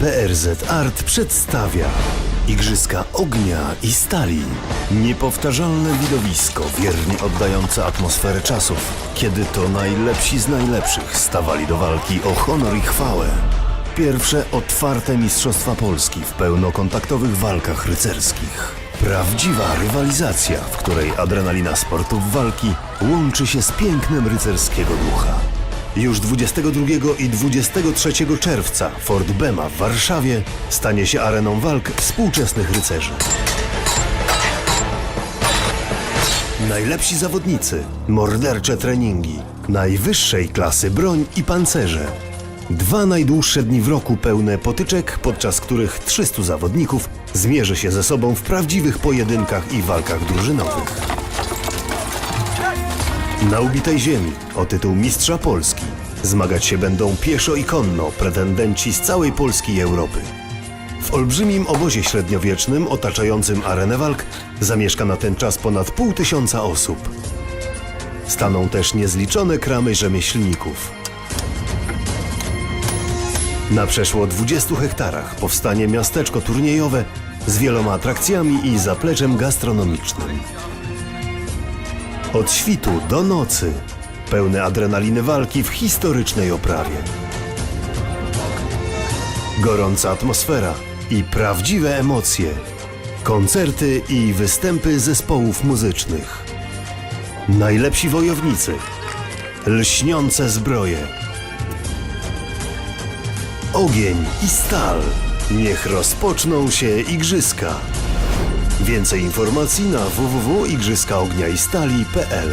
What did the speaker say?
BRZ Art przedstawia Igrzyska ognia i stali. Niepowtarzalne widowisko, wiernie oddające atmosferę czasów, kiedy to najlepsi z najlepszych stawali do walki o honor i chwałę. Pierwsze otwarte Mistrzostwa Polski w pełnokontaktowych walkach rycerskich. Prawdziwa rywalizacja, w której adrenalina sportów walki łączy się z pięknem rycerskiego ducha. Już 22 i 23 czerwca Fort Bema w Warszawie stanie się areną walk współczesnych rycerzy. Najlepsi zawodnicy, mordercze treningi, najwyższej klasy broń i pancerze. Dwa najdłuższe dni w roku pełne potyczek, podczas których 300 zawodników zmierzy się ze sobą w prawdziwych pojedynkach i walkach drużynowych. Na ubitej ziemi o tytuł Mistrza Polski zmagać się będą pieszo i konno pretendenci z całej Polski i Europy. W olbrzymim obozie średniowiecznym otaczającym arenę walk zamieszka na ten czas ponad pół tysiąca osób. Staną też niezliczone kramy rzemieślników. Na przeszło 20 hektarach powstanie miasteczko turniejowe z wieloma atrakcjami i zapleczem gastronomicznym. Od świtu do nocy pełne adrenaliny walki w historycznej oprawie. Gorąca atmosfera i prawdziwe emocje. Koncerty i występy zespołów muzycznych. Najlepsi wojownicy. Lśniące zbroje. Ogień i stal. Niech rozpoczną się igrzyska. Więcej informacji na www.igrzyskaogniaistali.pl